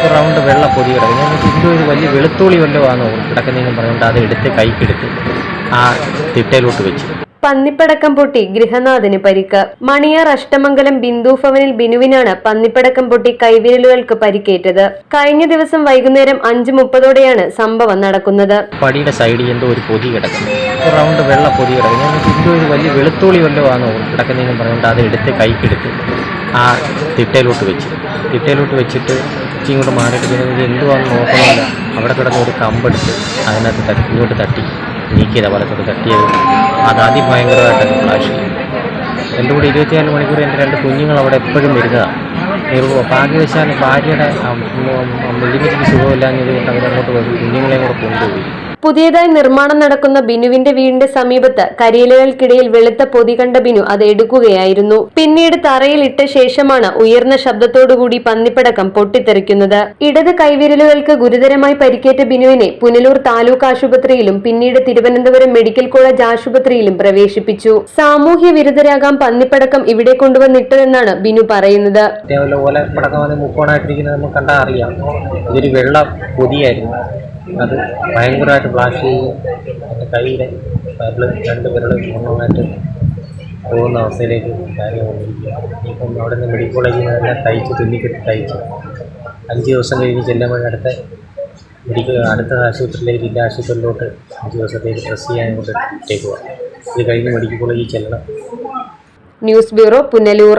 ഒരു റൗണ്ട് വെള്ള പൊതി കിടക്കും ഞാൻ ഇതിന്റെ ഒരു വലിയ വെളുത്തുള്ളി വല്ലതും ആണോ കിടക്കുന്നതെന്ന് പറഞ്ഞുകൊണ്ട് അത് എടുത്ത് കൈക്കെടുത്ത് ആ തിട്ടയിലോട്ട് വെച്ചു. പന്നിപ്പടക്കം പൊട്ടി ഗൃഹനാഥന് പരിക്ക്. മണിയാർ അഷ്ടമംഗലം ബിന്ദു ഭവനിൽ ബിനുവിനാണ് പന്നിപ്പടക്കം പൊട്ടി കൈവിരലുകൾക്ക് പരിക്കേറ്റത്. കഴിഞ്ഞ ദിവസം വൈകുന്നേരം അഞ്ചു മുപ്പതോടെയാണ് സംഭവം നടക്കുന്നത്. പടിയുടെ സൈഡിൽ എന്തോ ഒരു പൊതി കിടക്കുന്നു. റൗണ്ട് വെള്ള പൊതി കിടക്കും ഞാൻ എന്തോ ഒരു വലിയ വെളുത്തുള്ളി വല്ലതും ആണോ കിടക്കുന്നതെന്ന് പറഞ്ഞുകൊണ്ട് അത് എടുത്ത് കൈക്കെടുത്ത് ആ തിട്ടയിലോട്ട് വെച്ചു. തിട്ടയിലോട്ട് വെച്ചിട്ട് ഇച്ചിരി ഇങ്ങോട്ട് മാറിയിട്ട് പിന്നെ ഇത് എന്തുവാണെന്ന് നോക്കണമല്ല. അവിടെ കിടന്ന ഒരു കമ്പെടുത്ത് അതിനകത്ത് തട്ടി ഇങ്ങോട്ട് തട്ടി നീക്കിയതാ വലത്തോട്ട് തട്ടിയത്. അത് അതിഭയങ്കരമായിട്ടൊക്കെ ഫ്ലാഷ് എന്റെ കൂടെ ഇരുപത്തിനാല് മണിക്കൂർ എന്റെ രണ്ട് കുഞ്ഞുങ്ങൾ അവിടെ എപ്പോഴും വരുന്നതാണ് ഭാഗ്യവശാൽ ഭാര്യയുടെ ലിമിറ്റിന് സുഖമില്ലാഞ്ഞത് കൊണ്ട് അവരങ്ങോട്ട് വരും കുഞ്ഞുങ്ങളെയും കൂടെ കൊണ്ടുപോയി. പുതിയതായി നിർമ്മാണം നടക്കുന്ന ബിനുവിന്റെ വീടിന്റെ സമീപത്ത് കരിയിലകൾക്കിടയിൽ വെളുത്ത പൊതി കണ്ട ബിനു അത് എടുക്കുകയായിരുന്നു. പിന്നീട് തറയിൽ ഇട്ട ശേഷമാണ് ഉയർന്ന ശബ്ദത്തോടുകൂടി പന്നിപ്പടക്കം പൊട്ടിത്തെറിക്കുന്നത്. ഇടത് കൈവിരലുകൾക്ക് ഗുരുതരമായി പരിക്കേറ്റ ബിനുവിനെ പുനലൂർ താലൂക്ക് ആശുപത്രിയിലും പിന്നീട് തിരുവനന്തപുരം മെഡിക്കൽ കോളേജ് ആശുപത്രിയിലും പ്രവേശിപ്പിച്ചു. സാമൂഹ്യ വിരുദ്ധരാകാം പന്നിപ്പടക്കം ഇവിടെ കൊണ്ടുവന്നിട്ടതെന്നാണ് ബിനു പറയുന്നത്. ഇതേപോലെ ഓല പടക്കം വന്ന് മുക്കോണായിട്ടിരിക്കുന്നത് നമുക്ക് കണ്ടാൽ അറിയാം. ഇതൊരു വെള്ള പൊതിയായിരുന്നു. അത് ഭയങ്കരമായിട്ട് ഫ്ലാഷ് ചെയ്ത് എന്റെ കയ്യിലെ വിരൽ രണ്ട് വിരൽ പൂർണമായിട്ട് പോകുന്ന അവസ്ഥയിലേക്ക് കാര്യം വന്നിരിക്കുക ഇപ്പം അവിടെ നിന്ന് മെഡിക്കൽ കോളേജിൽ നിന്ന് തന്നെ തയ്ച്ച് തുന്നിക്കെട്ടി തയ്ച്ച്. അഞ്ച് ദിവസം കഴിഞ്ഞ് ചെല്ലുമ്പോൾ അടുത്ത മെഡിക്കൽ അടുത്ത ആശുപത്രിയിലേക്ക് ജില്ലാ ആശുപത്രിയിലോട്ട് അഞ്ച് ദിവസത്തേക്ക് ഡ്രസ് ചെയ്യാൻ കൊണ്ട് ഇട്ടേക്കുക ഇത് കഴിഞ്ഞ് മെഡിക്കൽ കോളേജിൽ ചെല്ലണം. News bureau Punalur.